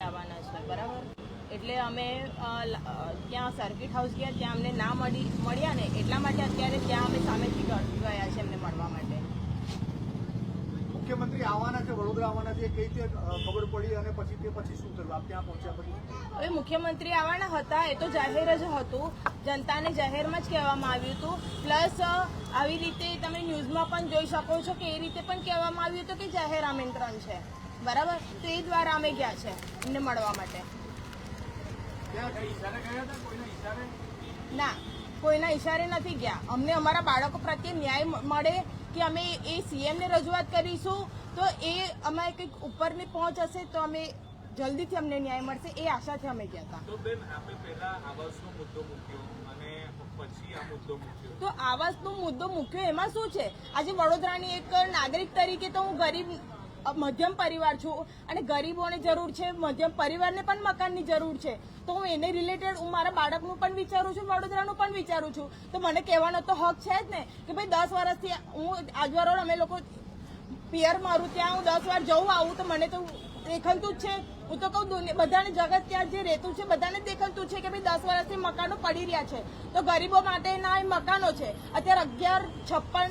આવવાના છે બરાબર? એટલે અમે ત્યાં સર્કિટ હાઉસ ગયા ત્યાં અમને ના મળી મળ્યા ને એટલા માટે અત્યારે ત્યાં અમે સામેથી ગયા છે એમને મળવા માટે. મુખ્યમંત્રી આવવાના છે વડોદરા આવવાના છે કઈ રીતે ખબર પડી અને પછી તે પછી શું થયું? આપ ત્યાં પહોંચ્યા પછી હવે મુખ્યમંત્રી આવવાના હતા એ તો જાહેર જ હતું. જનતાને જાહેરમાં જ કહેવામાં આવ્યું હતું. પ્લસ આવી રીતે તમે ન્યૂઝમાં પણ જોઈ શકો છો કે એ રીતે પણ કહેવામાં આવ્યું હતું કે જાહેર આમંત્રણ છે. બરાબર? તો એ દ્વારા અમે ગયા છે એમને મળવા માટે. ના કોઈના ઈશારે નથી ગયા. અમને અમારા બાળકો પ્રત્યે ન્યાય મળે કે અમે એ સીએમને રજૂઆત કરીશું તો એ અમારે કંઈક ઉપરની પહોંચ હશે તો અમે જલ્દીથી અમને ન્યાય મળશે એ આશાથી અમે ગયા હતા. તો બેન આપણે પહેલા આવાસનો મુદ્દો મૂક્યો અને પછી આ મુદ્દો મૂક્યો. તો આવાસનો મુદ્દો મૂક્યો એમાં શું છે? આજે વડોદરાની એક નાગરિક તરીકે તો હું ગરીબ મધ્યમ પરિવાર છું અને ગરીબોને જરૂર છે, મધ્યમ પરિવારને પણ મકાનની જરૂર છે. તો હું એને રિલેટેડ હું મારા બાળકનું પણ વિચારું છું, વડોદરાનું પણ વિચારું છું. તો મને કહેવાનો તો હક છે જ ને કે ભાઈ દસ વર્ષથી હું આજવારોડ અમે લોકો પિયર મારું, ત્યાં હું દસ વાર જવું આવું તો મને તો દેખાતું જ છે. હું તો કહું દુનિયા, બધાને જગત ત્યાં જે રહેતું છે, બધાને દેખાતું છે કે ભાઈ દસ વર્ષથી મકાનો પડી રહ્યા છે. તો ગરીબો માટેના મકાનો છે. અત્યારે અગિયાર છપ્પન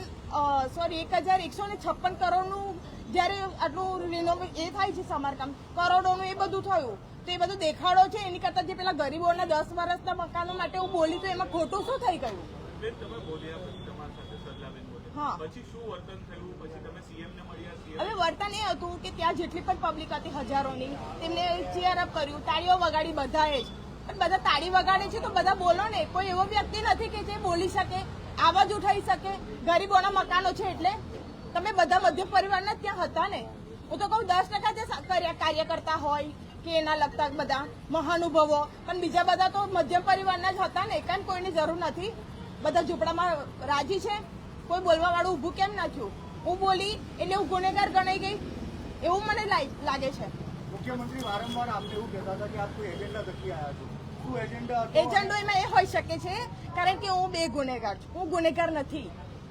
સોરી એક હજાર એકસો ને છપ્પન કરોડનું જ્યારે આટલું રિનોવે એ થાય છે સમારકામ કરોડોનું એ બધું થયું તો એ બધું દેખાડો છે એની કરતાં જે પેલા ગરીબોના દસ વર્ષના મકાનો માટે હું બોલી તો એમાં ખોટું શું થઈ ગયું? હવે વર્તન એ હતું કે ત્યાં જેટલી પણ પબ્લિક હતી હજારોની તેમને ચીયર અપ કર્યું તાળીઓ વગાડી બધાએ જ. પણ બધા તાળી વગાડે છે તો બધા બોલો ને કોઈ એવો વ્યક્તિ નથી કે જે બોલી શકે આવાજ ઉઠાવી શકે ગરીબોના મકાનો છે એટલે તમે બધા મધ્યમ પરિવારના ત્યાં હતા ને? હું તો કહું દસ ટકા જે કાર્યકર્તા હોય કે એના લગતા બધા મહાનુભવો. પણ બીજા બધા તો મધ્યમ પરિવારના જ હતા ને કારણ કોઈની જરૂર નથી. બધા ઝૂંપડામાં રાજી છે? કોઈ બોલવા વાળું ઊભું કેમ ના થયું? હું બોલી એટલે હું ગુનેગાર ગણાઈ ગઈ? એવું મને લાગ- છે. મુખ્યમંત્રી વારંવાર આપને એવું કહેતા હતા કે આપ કોઈ એજન્ડા થકી આવ્યા છો શું એજન્ડા હતો? એજન્ડો એમાં એ હોઈ શકે છે કારણ કે હું બે ગુનેગાર છું. હું ગુનેગાર નથી.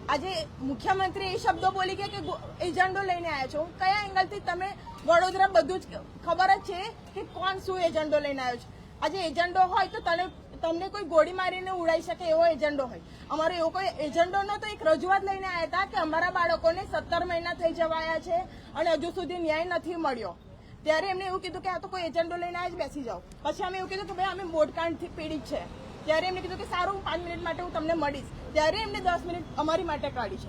આજે મુખ્યમંત્રી એ શબ્દો બોલી ગયા કે એજન્ડો લઈને આવ્યા છો. કયા એંગલથી તમે વડોદરા બધું જ ખબર જ છે કે કોણ શું એજન્ડો લઈને આવ્યો છે? આજે એજન્ડો હોય તો તને તમને કોઈ ગોળી મારીને ઉડાઈ શકે એવો એજન્ડો હોય. અમારો એવો કોઈ એજન્ડો તો એક રજૂઆત લઈને આવ્યા હતા કે અમારા બાળકોને સત્તર મહિના થઈ જવાયા છે અને હજુ સુધી ન્યાય નથી મળ્યો. ત્યારે એમને એવું કીધું કે આ તો કોઈ એજન્ડો લઈને જ બેસી જાઓ. પછી અમે એવું કીધું કે ભાઈ, અમે બોટકાંડથી પીડિત છે. ત્યારે એમને કીધું કે સારું પાંચ મિનિટ માટે હું તમને મળીશ. ત્યારે એમને દસ મિનિટ અમારી માટે કાઢી છે.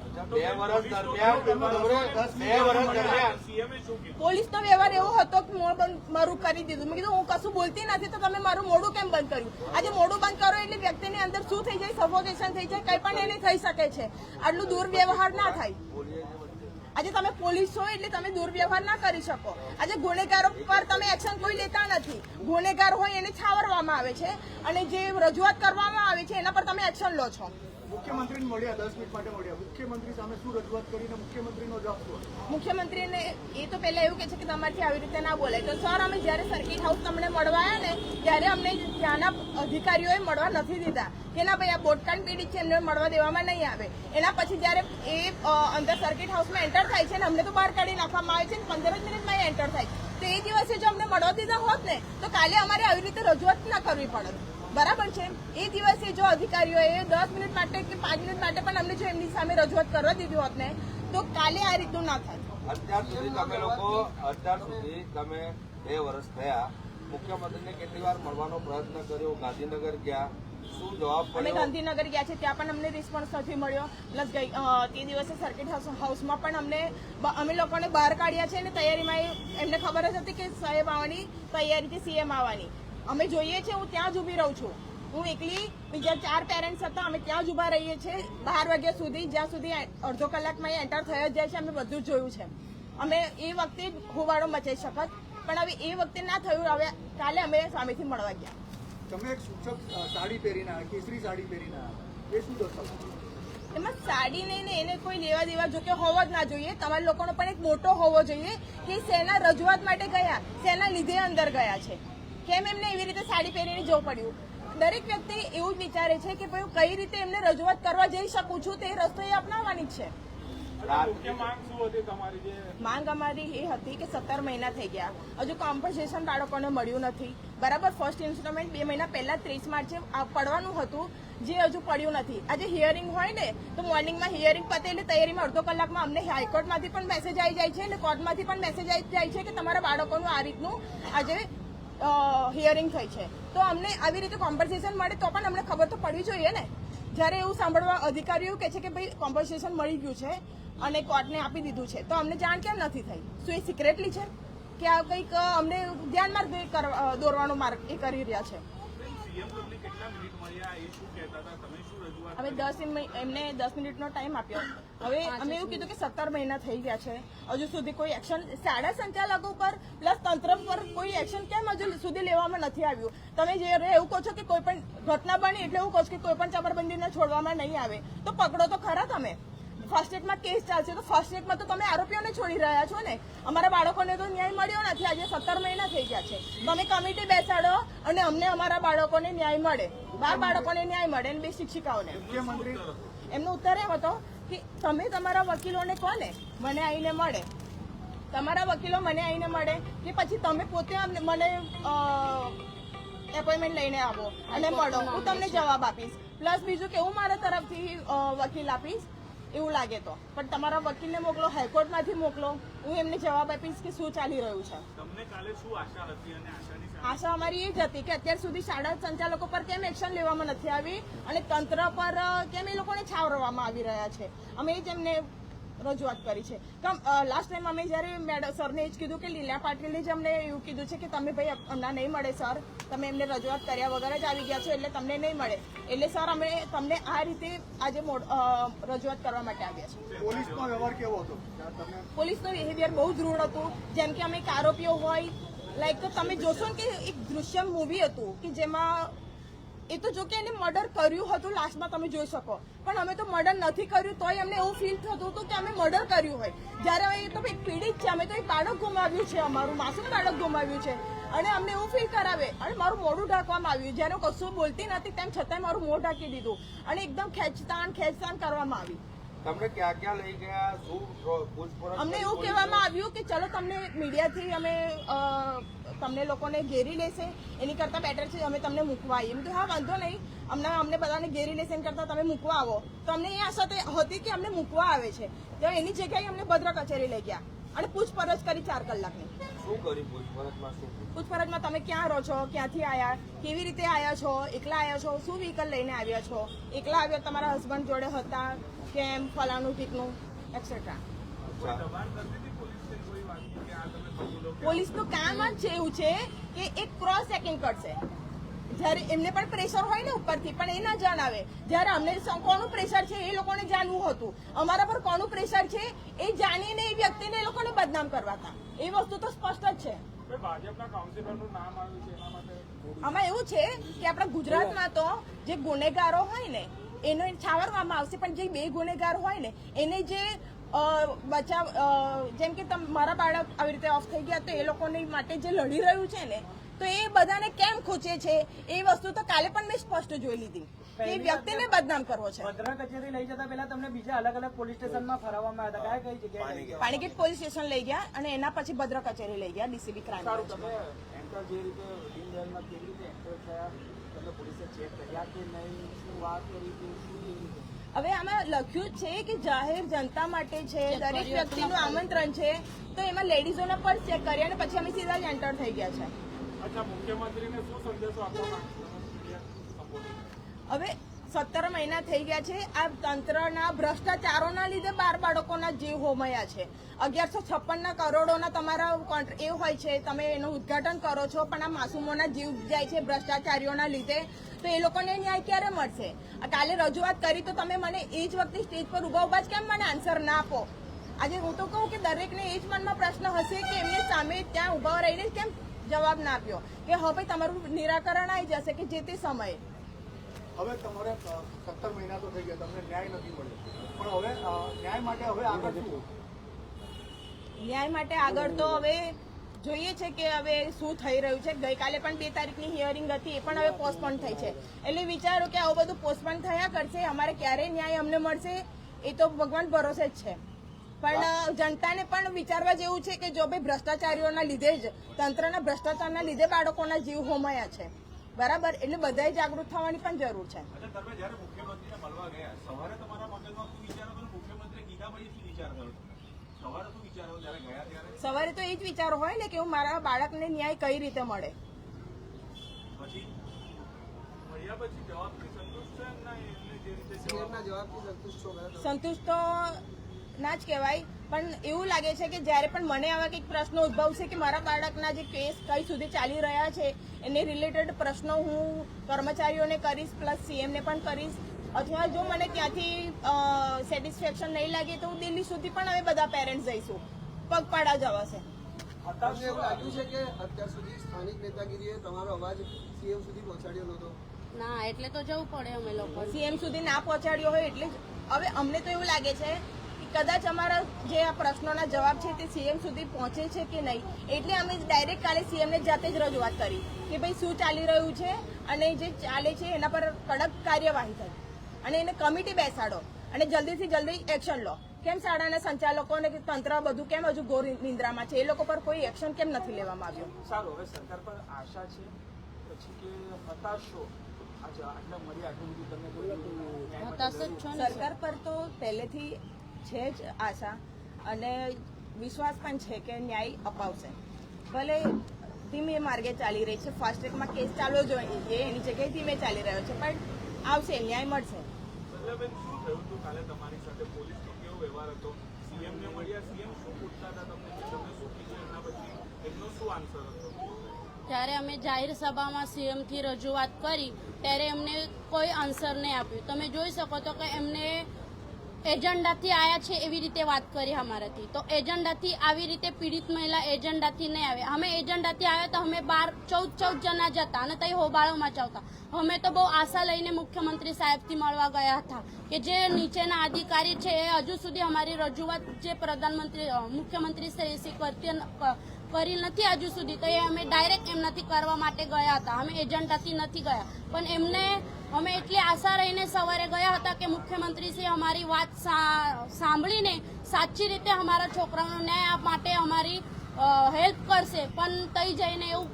પોલીસ પોલીસનો વ્યવહાર એવો હતો કે મોં બંધ મારું કરી દીધું. મેં કીધું હું કશું બોલતી નથી તો તમે મારું મોડું કેમ બંધ કર્યું? આજે મોડું બંધ કરો એટલે વ્યક્તિની અંદર શું થઈ જાય સફોકેશન થઈ જાય કંઈ પણ એને થઈ શકે છે. આટલું દુર્વ્યવહાર ના થાય. આજે તમે પોલીસ છો એટલે તમે દુર્વ્યવહાર ના કરી શકો. આજે ગુનેગારો પર તમે એક્શન કોઈ લેતા નથી. ગુનેગાર હોય એને છાવરવામાં આવે છે અને જે રજૂઆત કરવામાં આવે છે એના પર તમે એક્શન લો છો. મુખ્યમંત્રી સામે એ તો પહેલા એવું કે છે કે તમારથી આવી રીતે ના બોલાય તો સર, અમે જ્યારે સર્કિટ હાઉસ તમને મળવા ને, ત્યારે અમને ત્યાંના અધિકારીઓએ મળવા નથી દીધા. કે ના ભાઈ, આ બોટકાંડ પીડિત છે, એમને મળવા દેવામાં નહીં આવે. એના પછી જ્યારે એ અંદર સર્કિટ હાઉસમાં એન્ટર થાય છે ને, અમને તો બહાર કાઢી નાખવામાં આવે છે ને, પંદર જ મિનિટમાં એન્ટર થાય. તો એ દિવસે જો અમને મળવા દીધા હોત ને, તો કાલે અમારે આવી રીતે રજૂઆત ના કરવી પડત. બરાબર છે. એ દિવસે જો અધિકારીઓએ દસ મિનિટ માટે કે પાંચ મિનિટ માટે પણ અમને જો એમની સામે રજૂઆત કરવા દીધી હોત ને તો કાલે આ રીતનું ના થાય. અત્યાર સુધી તમે લોકો અત્યાર સુધી તમે બે વર્ષ થયા મુખ્યમંત્રીને કેટલી વાર મળવાનો પ્રયત્ન કર્યો ગાંધીનગર ગયા શું જવાબ અમે ગાંધીનગર ગયા છે ત્યાં પણ અમને રિસ્પોન્સ નથી મળ્યો. પ્લસ ગઈ તે દિવસે સર્કિટ હાઉસ હાઉસમાં પણ અમને અમે લોકોને બહાર કાઢ્યા છે અને તૈયારીમાં એમને ખબર જ હતી કે સાહેબ આવવાની તૈયારીથી સીએમ આવવાની. અમે જોઈએ છે હું ત્યાં જ ઊભી રહું છું. હું એકલી બીજા ચાર પેરેન્ટ્સ હતા અમે ત્યાં જ ઊભા રહીએ છીએ. બાર વાગ્યા સુધી જ્યાં સુધી અડધો કલાકમાં એ એન્ટર થયો જ જાય છે અમે બધું જોયું છે. અમે એ વખતે જ હોવાળો મચાઈ શકત પણ હવે એ વખતે ના થયું હવે કાલે અમે સામેથી મળવા ગયા. તમે એક સૂચક સાડી પહેરીને કેસરી સાડી પહેરીને એ શું દર્શાવે એમાં સાડી નહીં ને એને કોઈ લેવા દેવા જો કે હોવો જ ના જોઈએ. તમારા લોકોનો પણ એક મોટો હોવો જોઈએ કે શેના રજૂઆત માટે ગયા શેના લીધે અંદર ગયા છે. કેમ એમને એવી રીતે સાડી પહેરીને જવું પડ્યું? દરેક વ્યક્તિ એવું જ વિચારે છે કે ભાઈ કઈ રીતે એમને રજૂઆત કરવા જઈ શકું છું તે રસ્તો એ અપનાવવાની છે. માંગ તમારી માંગ અમારી એ હતી કે સત્તર મહિના થઈ ગયા. હજુ કોમ્પન્સેશન બાળકોને મળ્યું નથી. બરાબર ફર્સ્ટ ઇન્સ્ટોલમેન્ટ બે મહિના પહેલા ત્રીસ માર્ચે પડવાનું હતું જે હજુ પડ્યું નથી. આજે હિયરિંગ હોય ને તો મોર્નિંગમાં હિયરિંગ પતે એટલે તૈયારીમાં અડધો કલાકમાં અમને હાઈકોર્ટમાંથી પણ મેસેજ આવી જાય છે અને કોર્ટમાંથી પણ મેસેજ આવી જાય છે કે તમારા બાળકોનું આ રીતનું આજે હિયરિંગ થઈ છે. તો અમને આવી રીતે કોમ્પન્સેશન મળે તો પણ અમને ખબર તો પડવી જોઈએ ને. જ્યારે એવું સાંભળવા અધિકારીઓ કહે છે કે ભાઈ કોમ્પન્સેશન મળી ગયું છે અને કોર્ટને આપી દીધું છે, તો અમને જાણ કેમ નથી થઈ? શું એ સિક્રેટલી છે? કે આ કંઈક અમને ધ્યાનમાં દોરવાનો માર્ગ એ કરી રહ્યા છે? હવે દસ એમને દસ મિનિટનો ટાઈમ આપ્યો. હવે અમે એવું કીધું કે સત્તર મહિના થઈ ગયા છે. હજુ સુધી કોઈ એક્શન શાળા સંચાલકો પર પ્લસ તંત્ર પર કોઈ એક્શન કેમ હજુ સુધી લેવામાં નથી આવ્યું? તમે જે એવું કહો છો કે કોઈ પણ ઘટના બની એટલે એવું કહો છો કે કોઈ પણ ચમરબંધીને છોડવામાં નહીં આવે. તો પકડો તો ખરા તમે. ફર્સ્ટ એડમાં કેસ ચાલશે. તો ફર્સ્ટ એડમાં તો તમે આરોપીઓને છોડી રહ્યા છો ને? અમારા બાળકોને તો ન્યાય મળ્યો નથી. આજે સત્તર મહિના થઈ ગયા છે. તમે કમિટી બેસાડો અને અમને અમારા બાળકોને ન્યાય મળે. બાર બાળકોને ન્યાય મળે અને બે શિક્ષિકાઓને. એમનો ઉત્તર એમ હતો કે તમે તમારા વકીલોને કોને? મને આવીને મળે. તમારા વકીલો મને આવીને મળે કે પછી તમે પોતે અમને મને એપોઇન્ટમેન્ટ લઈને આવો અને મળો. હું તમને જવાબ આપીશ. પ્લસ બીજું કે હું મારા તરફથી વકીલ આપીશ. એવું લાગે તો. પણ તમારા વકીલને મોકલો હાઈકોર્ટમાંથી મોકલો. હું એમને જવાબ આપીશ કે શું ચાલી રહ્યું છે. તમને કાલે શું આશા હતી અને આશા અમારી એ જ હતી કે અત્યાર સુધી શાળા સંચાલકો પર કેમ એક્શન લેવામાં નથી આવી અને તંત્ર પર કેમ એ લોકોને છાવરવામાં આવી રહ્યા છે. અમે એ જ એમને રજૂઆત કરી છે. લાસ્ટ ટાઈમ અમે જ્યારે મેડમ સરને એ જ કીધું કે લીલા પાટીલે જ અમને એવું કીધું છે કે તમે ભાઈ અમને નહીં મળે સર. તમે એમને રજૂઆત કર્યા વગર જ આવી ગયા છો એટલે તમને નહીં મળે. એટલે સર અમે તમને આ રીતે આજે રજૂઆત કરવા માટે આવ્યા છે પોલીસનો વ્યવહાર કેવો હતો? તમે બિહેવિયર બહુ જ રૂડ હતું. જેમ કે અમે એક આરોપીઓ હોય લાઈક તમે જોશો ને કે એક દૃશ્યમ મૂવી હતું કે જેમાં એ તો જો કે એને મર્ડર કર્યું હતું લાસ્ટમાં તમે જોઈ શકો. પણ અમે તો મર્ડર નથી કર્યું તોય અમને એવું ફીલ થતું હતું કે અમે મર્ડર કર્યું હોય. જ્યારે હવે એ તો એક પીડિત છે અમે તો એક બાળક ગુમાવ્યું છે અમારું માસૂમ બાળક ગુમાવ્યું છે. અને અમને એવું ફીલ કરાવે અને મારું મોઢું ઢાંકવામાં આવ્યું જ્યારે કશું બોલતી નથી તેમ છતાંય મારું મોઢું ઢાંકી દીધું. અને એકદમ ખેંચતાણ ખેંચતાણ કરવામાં આવી. તમને ક્યાં ક્યાં લઈ ગયા? શું પૂછપરછ અમને એવું કહેવામાં આવ્યું કે ચલો તમને મીડિયાથી અમે તમને લોકોને ઘેરી લેશે એની કરતાં બેટર છે અમે તમને મૂકવા આવીએ એમ કે હા વાંધો નહીં. અમને અમને બધાને ઘેરી લેશે એની કરતાં તમે મૂકવા આવો તો અમને એ આશા તો હતી કે અમને મૂકવા આવે છે. તો એની જગ્યાએ અમને ભદ્ર કચેરી લઈ ગયા અને પૂછપરછ કરી ચાર કલાકની. શું કરી પૂછપરછમાં? શું પૂછપરછમાં તમે ક્યાં રહો છો? ક્યાંથી આવ્યા કેવી રીતે આવ્યા છો? એકલા આવ્યા છો? શું વ્હીકલ લઈને આવ્યા છો? એકલા આવ્યા તમારા હસબન્ડ જોડે હતા? કેમ? ફલાણું ઠીકનું? એક્સેટ્રા અચ્છા. દબાણ કરતી હતી પોલીસને કોઈ વાતની કે આ તમે વકીલો કે પોલીસનું કામ જ છે એવું છે કે એક ક્રોસ ચેકિંગ કરશે. જ્યારે એમને પણ પ્રેશર હોય ને ઉપરથી પણ એ ના જણાવે. જ્યારે અમને કોનું પ્રેશર છે એ લોકોને જાણવું હતું. અમારા પર કોનું પ્રેશર છે એ જાણીને એ વ્યક્તિને એ લોકોને બદનામ કરવા હતા એ વસ્તુ તો સ્પષ્ટ જ છે. આમાં એવું છે કે આપણા ગુજરાતમાં તો જે ગુનેગારો હોય ને એને છાવરવામાં આવશે પણ જે બે ગુનેગાર હોય ને એને જે બચાવ જેમ કે તમ મારા બાળક આવી રીતે ઓફ થઈ ગયા તો એ લોકોની માટે જે લડી રહ્યું છે ને તો એ બધાને કેમ ખૂચે છે? એ વસ્તુ તો કાલે પણ મેં સ્પષ્ટ જોઈ લીધી. એ વ્યક્તિને બદનામ કરવો છે. ભદ્રા કચેરી લઈ જતા પહેલા તમને બીજા અલગ અલગ પોલીસ સ્ટેશનમાં ફરવામાં આવ્યા હતા. કઈ જગ્યાએ પાણીગેટ પોલીસ સ્ટેશન લઈ ગયા અને એના પછી ભદ્ર કચેરી લઈ ગયા ડીસીબી ક્રાઇમ બ્રાન્ચ એન્ટર જે રીતે કેવી રીતે એન્ટર થયા? તમને પોલીસે ચેક કર્યા કે નહીં? શું વાત કરી? હવે આમાં લખ્યું જ છે કે જાહેર જનતા માટે છે દરેક વ્યક્તિનું આમંત્રણ છે તો એમાં લેડીઝોને પણ ચેક કર્યા અને પછી અમે સીધા જ એન્ટર થઈ ગયા છે. અચ્છા મુખ્યમંત્રીને શું સંદેશો આપવા માંગશો? હવે સત્તર મહિના થઈ ગયા છે. આ તંત્રના ભ્રષ્ટાચારોના લીધે બાર બાળકોના જીવ હોમયા છે. અગિયારસો છપ્પનના કરોડોના તમારા એ હોય છે, તમે એનું ઉદ્ઘાટન કરો છો, પણ આ માસૂમોના જીવ જાય છે ભ્રષ્ટાચારીઓના લીધે. તો એ લોકોને ન્યાય ક્યારે મળશે? કાલે રજૂઆત કરી તો તમે મને એ જ વખતે સ્ટેજ પર ઊભા ઊભા જ કેમ મને આન્સર ના આપો? આજે હું તો કહું કે દરેકને એ જ મનમાં પ્રશ્ન હશે કે એમને સામે ત્યાં ઊભા રહીને કેમ જવાબ ના આપ્યો? કે હવે તમારું નિરાકરણ આવી જશે કે જે તે સમયે? હવે તમારે સત્તર મહિના તો થઈ ગયા, તમને ન્યાય નથી મળ્યો. પણ હવે ન્યાય માટે હવે આગળ ન્યાય માટે આગળ તો હવે જોઈએ છે કે હવે શું થઈ રહ્યું છે. ગઈકાલે પણ બે તારીખની હિયરિંગ હતી, એ પણ હવે પોસ્ટપોન થઈ છે. એટલે વિચારો કે આવું બધું પોસ્ટપોન થયા કરશે, અમારે ક્યારે ન્યાય અમને મળશે, એ તો ભગવાન ભરોસે જ છે. પણ જનતાને પણ વિચારવા જેવું છે કે જો ભાઈ ભ્રષ્ટાચારીઓના લીધે જ, તંત્રના ભ્રષ્ટાચારના લીધે બાળકોના જીવ હોમાયા છે. બરાબર? એટલે બધાએ જાગૃત થવાની પણ જરૂર છે. અચ્છા તમે જ્યારે મુખ્યમંત્રીને મળવા ગયા સવારે તમારા મગજમાં શું વિચાર હતો? અને મુખ્યમંત્રી કીધા પછી શું વિચાર થયો સવારે શું વિચાર હતો જ્યારે ગયા ત્યારે? સવારે તો એ જ વિચારો હોય ને કે હું મારા બાળકને ન્યાય કઈ રીતે મળે? પછી? મળ્યા પછી જવાબથી સંતુષ્ટ છે ના એમને જે રીતે જવાબ સીએમના જવાબથી સંતુષ્ટ છો ખરા તમે? સંતુષ્ટ તો ના જ કહેવાય. પણ એવું લાગે છે કે જ્યારે પણ મને આવા કંઈક પ્રશ્નો ઉદ્ભવશે કે મારા બાળકના જે કેસ કઈ સુધી ચાલી રહ્યા છે એને રિલેટેડ પ્રશ્નો હું કર્મચારીઓને કરીશ પ્લસ સીએમને પણ કરીશ. અથવા જો મને ત્યાંથી સેટિસ્ફેક્શન નહીં લાગે તો હું દિલ્હી સુધી પણ અમે બધા પેરેન્ટ્સ જઈશું. પગપાળા જવાશે એવું લાગ્યું છે કે અત્યાર સુધી સ્થાનિક નેતાગીરીએ તમારો અવાજ સીએમ સુધી પહોંચાડ્યો નહોતો? ના એટલે તો જવું પડે અમે લોકો. સીએમ સુધી ના પહોંચાડ્યો હોય એટલે જ. હવે અમને તો એવું લાગે છે કદાચ અમારા જે આ પ્રશ્નોના જવાબ છે તે સીએમ સુધી પહોંચે છે કે નહીં? એટલે અમે ડાયરેક્ટ કાલે સીએમને જાતે જ રજૂઆત કરી કે ભાઈ શું ચાલી રહ્યું છે અને જે ચાલે છે એના પર કડક કાર્યવાહી થઈ. અને એને કમિટી બેસાડો અને જલ્દીથી જલ્દી એક્શન લો. કેમ શાળાના સંચાલકો અને તંત્ર બધું કેમ હજુ ગોર નિંદ્રામાં છે? એ લોકો પર કોઈ એક્શન કેમ નથી લેવામાં આવ્યું? સારું હવે સરકાર પર આશા છે પછી કે હતાશ. સરકાર પર તો પહેલેથી છે જ આશા અને વિશ્વાસ પણ છે કે ન્યાય અપાવશે. ભલે ધીમે માર્ગે ચાલી રહી છે ફાસ્ટ ટ્રેકમાં કેસ ચાલવો જોઈએ એની જગ્યાએ ધીમે ચાલી રહ્યો છે પણ આવશે ન્યાય મળશે. સંજયબેન શું થયું હતું કાલે તમારી સાથે? પોલીસનો કેવો વ્યવહાર હતો? સીએમ ને મળ્યા? સીએમ શું પૂછતા હતા તમને કે તમને શું કીધું એના પછી? એમનો શું આન્સર હતો? ત્યારે અમે જાહેર સભામાં સીએમથી રજૂઆત કરી ત્યારે એમને કોઈ આન્સર નહીં આપ્યું. તમે જોઈ શકો તો કે એમને એજન્ડાથી આયા છે એવી રીતે વાત કરી અમારાથી. તો એજન્ડાથી આવી રીતે પીડિત મહિલા એજન્ડાથી નહીં આવે. અમે એજન્ડાથી આવ્યા તો અમે બાર, ચૌદ ચૌદ જણા જતા અને તઈ હોબાળોમાં મચાવતા અમે તો બહુ આશા લઈને મુખ્યમંત્રી સાહેબથી મળવા ગયા હતા કે જે નીચેના અધિકારી છે એ હજુ સુધી અમારી રજૂઆત જે પ્રધાનમંત્રી મુખ્યમંત્રી શ્રી કરતી કરી નથી હજુ સુધી. તો એ અમે ડાયરેક્ટ એમનાથી કરવા માટે ગયા હતા. અમે એજન્ડાથી નથી ગયા. પણ એમને અમે એટલી આશા રહીને સવારે ગયા હતા કે મુખ્યમંત્રીશ્રી અમારી વાત સાંભળીને સાચી રીતે અમારા છોકરાઓને ન્યાય માટે અમારી હેલ્પ કરશે. પણ તઈ જઈને એવું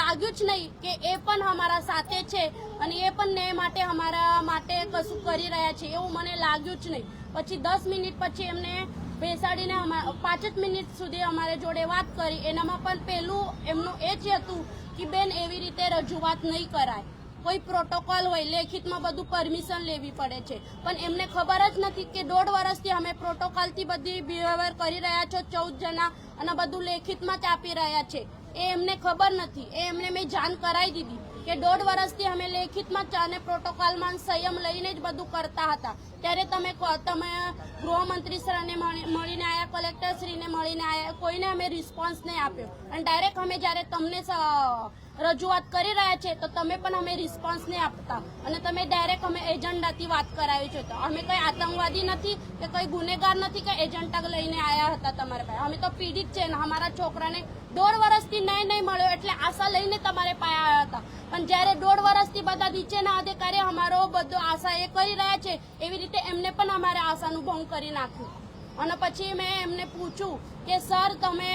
લાગ્યું જ નહીં કે એ પણ અમારા સાથે છે અને એ પણ ન્યાય માટે અમારા માટે કશું કરી રહ્યા છે એવું મને લાગ્યું જ નહીં. પછી દસ મિનિટ પછી એમને બેસાડીને પાંચ જ મિનિટ સુધી અમારે જોડે વાત કરી. એનામાં પણ પહેલું એમનું એ જ હતું કે બેન એવી રીતે રજૂઆત નહીં કરાય. કોઈ પ્રોટોકોલ હોય, લેખિતમાં બધું પરમિશન લેવી પડે છે. પણ એમને ખબર જ નથી કે દોઢ વર્ષથી અમે પ્રોટોકોલથી બધી બિહેવિયર કરી રહ્યા છો, ચૌદ જણા અને બધું લેખિતમાં જ આપી રહ્યા છે. એ એમને ખબર નથી. એ એમને મેં જાણ કરાવી દીધી કે દોઢ વર્ષથી અમે લેખિતમાં અને પ્રોટોકોલમાં સંયમ લઈને જ બધું કરતા હતા. ત્યારે તમે તમે ગૃહમંત્રી સરને મળી- મળીને આવ્યા કલેક્ટરશ્રીને મળીને આવ્યા કોઈને અમે રિસ્પોન્સ નહીં આપ્યો. અને ડાયરેક્ટ અમે જ્યારે તમને રજૂઆત કરી રહ્યા છે, તો તમે પણ અમે રિસ્પોન્સ નહીં આપતા. અને તમે ડાયરેક્ટ અમે એજન્ડાથી વાત કરાવી છે. તો અમે કંઈ આતંકવાદી નથી કે કંઈ ગુનેગાર નથી કે એજન્ડા લઈને આવ્યા હતા તમારા પાસે. અમે તો પીડિત છે ને અમારા છોકરાને દોઢ વર્ષથી ન્યાય નહીં મળ્યો એટલે આશા લઈને તમારે પાસે આવ્યા હતા. પણ જ્યારે દોઢ વર્ષથી બધા નીચેના અધિકારી અમારો બધો આશા એ કરી રહ્યા છે, એવી રીતે એમને પણ અમારે આશાનું ભંગ કરી નાખ્યું. અને પછી મેં એમને પૂછ્યું કે, સર, તમે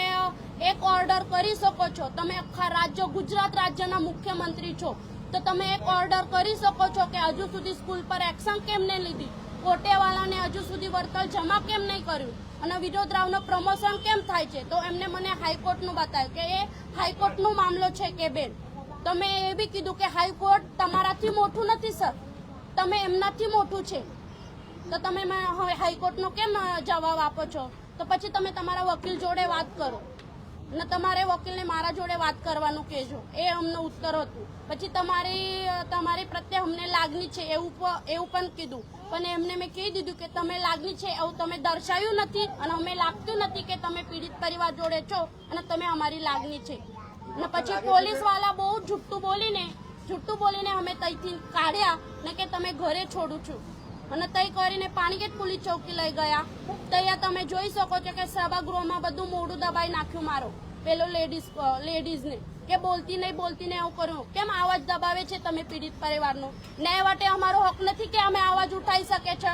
એક ઓર્ડર કરી શકો છો? તમે આખા રાજ્ય, ગુજરાત રાજ્યના મુખ્યમંત્રી છો. તો તમે એક ઓર્ડર કરી શકો છો કે હજુ સુધી સ્કૂલ પર એક્શન કેમ નહીં લીધી? કોટેવાળાને હજુ સુધી વળતર જમા કેમ નહીં કર્યું? અને વિનોદ રાવનો પ્રમોશન કેમ થાય છે? તો એમને મને હાઈકોર્ટનું બતાવ્યું કે, એ હાઈકોર્ટનો મામલો છે કે, બેન? તો એ બી કીધું કે હાઈકોર્ટ તમારાથી મોટું નથી, સર. તમે એમનાથી મોટું છે. તો તમે હવે હાઈકોર્ટનો કેમ જવાબ આપો છો? તો પછી તમે તમારા વકીલ જોડે વાત કરો. ને તમારે વકીલને મારા જોડે વાત કરવાનું કહેજો. એ અમને ઉત્તર હતું. પછી તમારી તમારી પ્રત્યે અમને લાગણી છે એવું એવું પણ કીધું. પણ એમને મેં કહી દીધું કે તમે લાગણી છે એવું તમે દર્શાવ્યું નથી અને અમે લાગતું નથી કે તમે પીડિત પરિવાર જોડે છો અને તમે અમારી લાગણી છે. ને પછી પોલીસવાળા બહુ જુઠ્ઠું બોલીને જુઠ્ઠું બોલીને અમે તઈથી કાઢ્યા ને કે તમે ઘરે છોડું છું. અને તઈ કરીને પાણીગેટ પોલીસ ચોકી લઈ ગયા. તૈયા તમે જોઈ શકો છો કે સભાગૃહમાં બધું મોઢું દબાઈ નાખ્યું મારો. પેલો લેડીઝ લેડીઝને. કે બોલતી નહીં બોલતી નહીં એવું કર્યું. કેમ આવાજ દબાવે છે તમે પીડિત પરિવારનો? ન્યાય માટે અમારો હક નથી કે અમે આવાજ ઉઠાઈ શકે છે.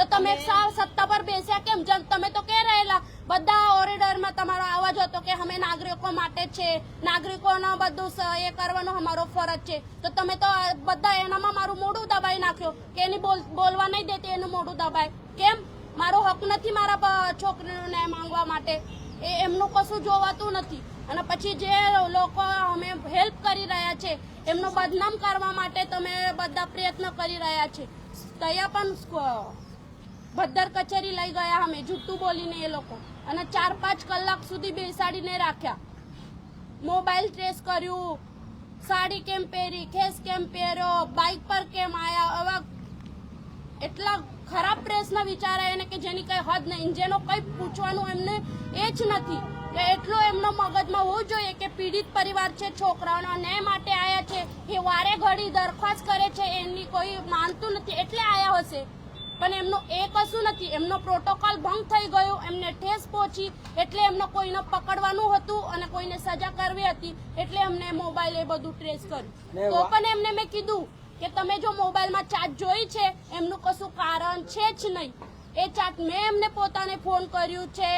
તો તમે સત્તા પર બેસ્યા કેમ? તમે તો કે રહેલા. બધા ઓરિડરમાં તમારો અવાજ હતો કે અમે નાગરિકો માટે છે. નાગરિકોનો બધું એ કરવાનો અમારો ફરજ છે. તો તમે તો બધા એનામાં મારું મોઢું દબાઈ નાખ્યો કે એની બોલ- બોલવા નહીં દેતી એનું મોઢું દબાય. કેમ? મારો હક નથી મારા છોકરીનો ન્યાય માંગવા માટે. એ એમનું કશું જોવાતું નથી. અને પછી જે લોકો અમે હેલ્પ કરી રહ્યા છે એમનું બદનામ કરવા માટે તમે બધા પ્રયત્ન કરી રહ્યા છે. તૈયા પણ ભદ્દર કચેરી લઈ ગયા અમે જૂઠું બોલીને એ લોકો. અને ચાર પાંચ કલાક સુધી બેસાડીને રાખ્યા. મોબાઈલ ટ્રેસ કર્યું, સાડી કેમ પહેરી ખેસ કેમ પહેર્યો બાઇક પર કેમ આવ્યા આવા એટલા ખરાબ પ્રેસના વિચાર એને કે જેની કઈ હદ નહીં. જેનો કઈ પૂછવાનું એમને એ જ નથી કે એટલો એમનો મગજમાં હોવું જોઈએ કે પીડિત પરિવાર છે, છોકરાઓના ને માટે આવ્યા છે એ વારે ઘડી દરખાસ્ત કરે છે, એની કોઈ માનતું નથી. એટલે આવ્યા હશે. પણ એમનું એ કશું નથી. એમનો પ્રોટોકોલ ભંગ થઈ ગયો. એમને ઠેસ પહોંચી. એટલે એમને કોઈને પકડવાનું હતું અને કોઈને સજા કરવી હતી. એટલે એમને મોબાઈલ એ બધું ટ્રેસ કર્યું. તો પણ એમને મેં કીધું કે તમે જો મોબાઈલમાં ચાર્જ જોઈ છે એમનું કશું કારણ છે જ નહીં. એ ચાટ મેં એમને પોતાને ફોન કર્યું છે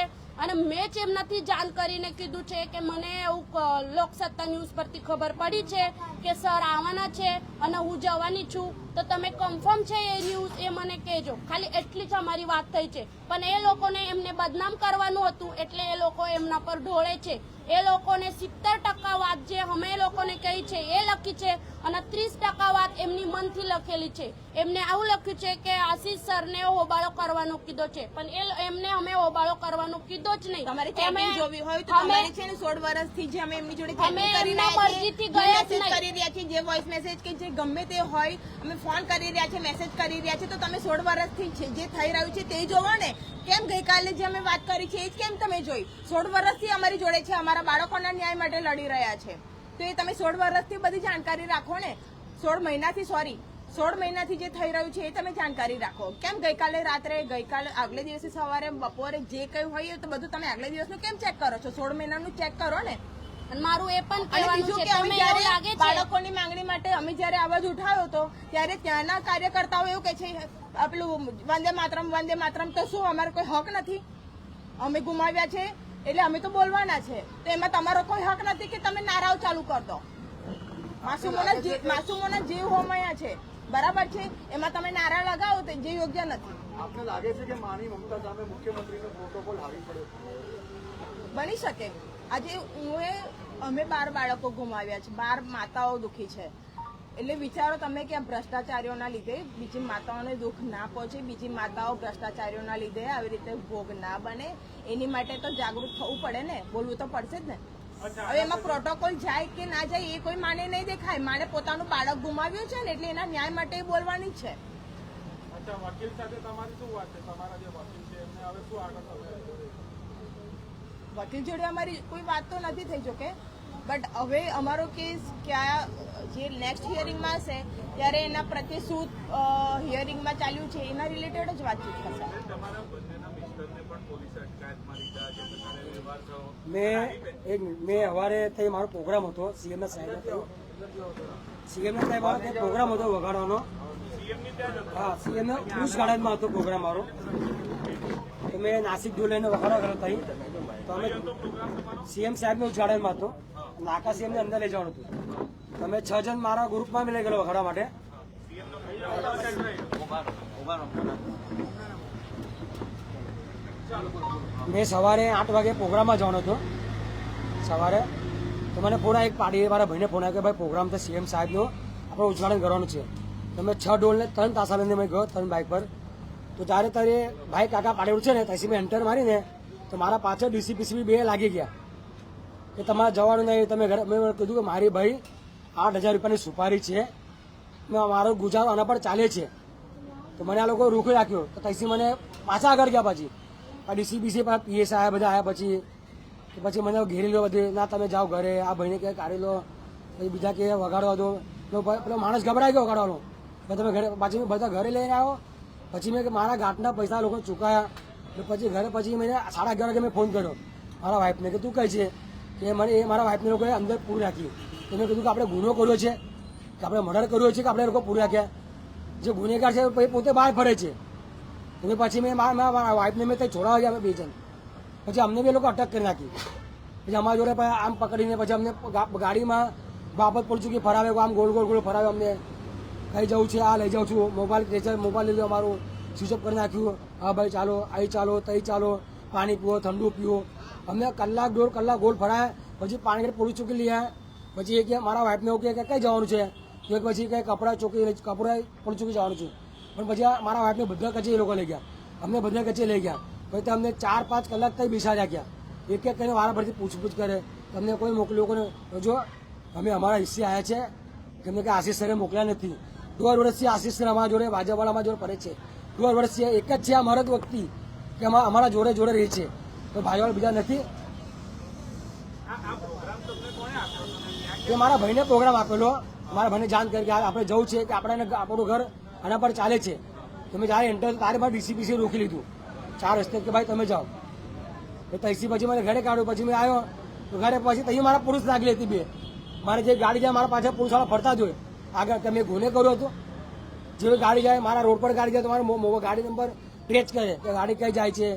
અને મેં જ એમનાથી જાણ કરીને કીધું છે કે મને એવું લોકસત્તા ન્યૂઝ પરથી ખબર પડી છે કે સર આવવાના છે અને હું જવાની છું. તો તમે કન્ફર્મ છે એ ન્યૂઝ એ મને કહેજો. ખાલી એટલી જ અમારી વાત થઈ છે. પણ એ લોકોને એમને બદનામ કરવાનું હતું એટલે એ લોકો એમના પર ઢોળે છે. એ લોકોને સિત્તેર ટકા વાત જે અમે લોકોને કહી છે એ લખી છે અને ત્રીસ ટકા વાત એમની મનથી લખેલી છે. એમને આવું લખ્યું છે કે આશીષ સરને હોબાળો કરવાનો કીધો છે. પણ એ એમને અમે હોબાળો કરવાનો કીધો જ નહીં. તમારે ચેટિંગ જોવી હોય તો તમારે છે ને સોળ વર્ષથી જે અમે એમની જોડે નહીં. કરી રહ્યા છીએ જે વોઇસ મેસેજ કે જે ગમે તે હોય અમે ફોન કરી રહ્યા છે મેસેજ કરી રહ્યા છે, તો તમે સોળ વર્ષથી જે થઈ રહ્યું છે તે જોવો ને. કેમ ગઈકાલે જે અમે વાત કરી છે, એ જ કેમ તમે જોઈ? સોળ વર્ષથી અમારી જોડે છે, અમારા બાળકોના ન્યાય માટે લડી રહ્યા છે. તો એ તમે સોળ વર્ષથી બધી જાણકારી રાખો ને. સોળ મહિનાથી સોરી સોળ મહિનાથી જે થઈ રહ્યું છે એ તમે જાણકારી રાખો. કેમ ગઈકાલે રાત્રે, ગઈકાલે આગલે દિવસે સવારે, બપોરે જે કંઈ હોય તો બધું તમે આગલે દિવસનું કેમ ચેક કરો છો? સોળ મહિનાનું ચેક કરો ને. અને મારું એ પણ કહેવાનું છે અમે તમે એવું લાગે છે? બાળકોની માંગણી માટે અમે જ્યારે અવાજ ઉઠાવ્યો હતો ત્યારે ત્યાંના કાર્યકર્તાઓ એવું કહે છે આપણું વંદે માતરમ વંદે માતરમ તો શું અમારો કોઈ હક નથી? અમે ગુમાવ્યા છે એટલે અમે તો બોલવાના છે. તો એમાં તમારો કોઈ હક નથી કે તમે નારાઓ ચાલુ કર દો. માસુમોના જીવ માસુમોના જીવ હોમાયા છે. બરાબર છે? એમાં તમે નારા લગાવો તો જે યોગ્ય નથી. આપને લાગે છે કે માની મમતા સામે મુખ્યમંત્રીનો પ્રોટોકોલ હાવી પડ્યો? બની શકે. આજે હું અમે બાર બાળકો ગુમાવ્યા છે. બાર માતાઓ દુઃખી છે. એટલે વિચારો તમે કે આ ભ્રષ્ટાચારીઓના લીધે બીજી માતાઓને દુઃખ ના પહોંચે બીજી માતાઓ ભ્રષ્ટાચારીઓના લીધે આવી રીતે ભોગ ના બને એની માટે તો જાગૃત થવું પડે ને? બોલવું તો પડશે જ ને? હવે એમાં પ્રોટોકોલ જાય કે ના જાય એ કોઈ માને નહીં દેખાય. માને પોતાનું બાળક ગુમાવ્યું છે ને એટલે એના ન્યાય માટે બોલવાની છે. અચ્છા વકીલ સાથે તમારી શું વાત છે? તમારા જે વકીલ છે એમને હવે શું આગળ વકીલ જોડે અમારી કોઈ વાત તો નથી થઈ જોકે. બટ હવે અમારો કેસ ક્યાં જે નેક્સ્ટ હિયરિંગમાં હશે ત્યારે એના પ્રત્યે શું હિયરિંગમાં ચાલ્યું છે એના રિલેટેડ જ વાતચીત થશે. મેં એક મેં સવારે થઈ મારો પ્રોગ્રામ હતો સીએમ સાહેબ થયો. સીએમ સાહેબ મારો ત્યાં પ્રોગ્રામ હતો વગાડવાનો. ત્યાં જ હા સીએમ પુરુષ ગાર્ડનમાં હતો પ્રોગ્રામ મારો. તો મેં નાસિક લઈને વગાડવા ગયો તઈ. તો અમે સીએમ સાહેબને ગાર્ડનમાં હતો. નાકા સીએમને અંદર લઈ જવાનું હતું. તમે છ જણ મારા ગ્રુપમાં મેં લઈ ગયેલો વગાડવા માટે. મેં સવારે આઠ વાગે પ્રોગ્રામમાં જવાનો હતો. સવારે તો મને ફોન એક પાડી, મારા ભાઈને ફોન આવ્યો કે ભાઈ પ્રોગ્રામ તો સીએમ સાહેબનો આપણે ઉજવાડન કરવાનું છે. તો મેં છ ડોલને ત્રણ તાસા લઈને મેં ગયો, ત્રણ બાઇક પર. તો ત્યારે તારે ભાઈ કાકા પાડેલું છે ને ત્યાંથી મેં એન્ટર મારીને તો મારા પાછળ ડીસીપીસીબી બે લાગી ગયા. કે તમારે જવાનું નહીં, તમે ઘરે મેં કીધું કે મારી ભાઈ આઠ હજાર રૂપિયાની સુપારી છે. મારો ગુજારો આના પર ચાલે છે. તો મને આ લોકો રોકી રાખ્યો. તો તૈસી મને પાછા આગળ ગયા પછી. આ ડીસીપીસી પણ પીએસ આવ્યા બધા આવ્યા પછી. પછી મને ઘેરી લો બધી. ના, તમે જાઓ ઘરે. આ ભાઈને કે કાઢી લો. પછી બીજા કે વગાડવા દો. પેલો માણસ ગભરાઈ ગયો વગાડવાનો. તમે ઘરે પાછી બધા ઘરે લઈને આવ્યો પછી મેં મારા ગાંઠના પૈસા લોકો ચૂકાયા તો પછી ઘરે પછી મેં સાડા અગિયાર વાગે મેં ફોન કર્યો. મારા વાઈફને કે, તું કહે છે? કે મને એ મારા વાઈફને લોકોએ અંદર પૂરી રાખ્યું મેં કીધું કે, આપણે ગુનો કર્યો છે, કે આપણે મર્ડર કર્યો છે કે આપણે લોકો પૂરી રાખ્યા જે ગુનેગાર છે, એ પોતે બહાર ફરે છે. તો પછી મેં મારા મારા વાઈફને મેં ત્યાં છોડાવવા અમે બે જણ. પછી અમને બી એ લોકો અટક કરી નાખી. પછી અમારા જોડે આમ પકડીને પછી અમને ગાડીમાં બાબત પડી ચૂકી ફરાવે, આમ ગોળ ગોળ ગોળ ફરાવે અમને. કઈ જવું છે? આ લઈ જાઉં છું. મોબાઈલ મોબાઈલ લીધો અમારું. સ્વિચ ઓફ કરી નાખ્યું. હા ભાઈ, ચાલો અહીં ચાલો, તઈ ચાલો, પાણી પીવો, ઠંડુ પીવો. અમને કલાક દોઢ કલાક ગોળ ફરાય પછી પાણી પોલીસ ચોકી લઈ પછી એ કે મારા વાઈફને એવું કે કઈ જવાનું છે? તો પછી કંઈ કપડા ચોકી કપડા પોલીસ ચોકી જવાનું છું. પણ પછી મારા વાઈફને બધા કચે એ લોકો લઈ ગયા. અમને બધા કચે લઈ ગયા. પછી અમને ચાર પાંચ કલાક તઈ બેસા રાખ્યા એક એક કરીને વારા પરથી પૂછપૂછ કરે. તમને કોઈ મોકલ્યું લોકોને જો, અમે અમારા હિસ્સે આવ્યા છે. કેમ કે આશીષ સરે મોકલ્યા નથી. દોઢ વર્ષથી આશીષ સર અમારા જોડે ભાજપવાળા અમારા જોડે ફરે છે. દોઢ વર્ષથી એક જ છે આ મરદ વ્યક્તિ કે અમારા જોડે જોડે રહે છે. તો ભાજપવાળા બીજા નથી. કે મારા ભાઈને પ્રોગ્રામ આપેલો. મારા ભાઈને જાણ કરી કે આપણે જવું છે કે આપણે આપણું ઘર આના પર ચાલે છે. તમે જ્યારે એન્ટર તારે મારે ડીસીપીસી રોકી લીધું. ચાર રસ્તે કે ભાઈ તમે જાઓ. તો તૈસી પછી મને ઘરે કાઢ્યો. પછી મેં આવ્યો. તો ઘરે પછી તઈ મારા પુરુષ લાગેલી હતી બે. મારે જે ગાડી જાય મારા પાછળ પુરુષવાળા ફરતા જ હોય. આગળ તમે ગુને કર્યો હતો. જે ગાડી જાય મારા રોડ પર ગાડી જાય તો મારો મો- મો- ગાડી નંબર ટ્રેચ કરે કે ગાડી કઈ જાય છે?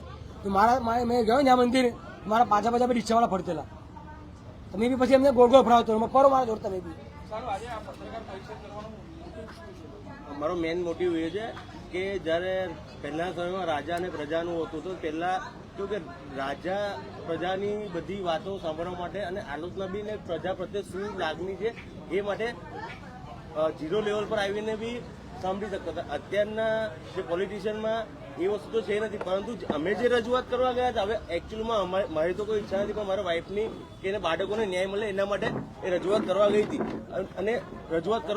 તો મારા મારે- મેં ગયો ને આ મંદિર મારા પાછા પાછા બી રિક્ષાવાળા ફરતેલા. તમે બી પછી એમને ગોળ ગોળ ફરાવતો એમાં કરો મારા જોડતા મેં બી. મારો મેન આ પત્રકાર પરિષદ કરવાનું મોટિવ શું છે? અમારો મેઇન મોટિવ એ છે કે જ્યારે પહેલા સમયમાં રાજા અને પ્રજાનું હતું તો પહેલાં કેવું કે રાજા પ્રજાની બધી વાતો સાંભળવા માટે અને આલોચના બી ને પ્રજા પ્રત્યે શું લાગણી છે એ માટે ઝીરો લેવલ પર આવીને બી સાંભળી શકતા હતા. અત્યારના જે પોલિટિશિયનમાં એ વસ્તુ તો છે નથી, પરંતુ અમે જે રજૂઆત કરવા ગયા હતા, હવે એકચ્યુઅલમાં મારી તો કોઈ ઈચ્છા નથી, પણ મારા વાઇફની કે એના બાળકોને ન્યાય મળે એના માટે એ રજૂઆત કરવા ગઈ હતી. અને રજૂઆત કરવા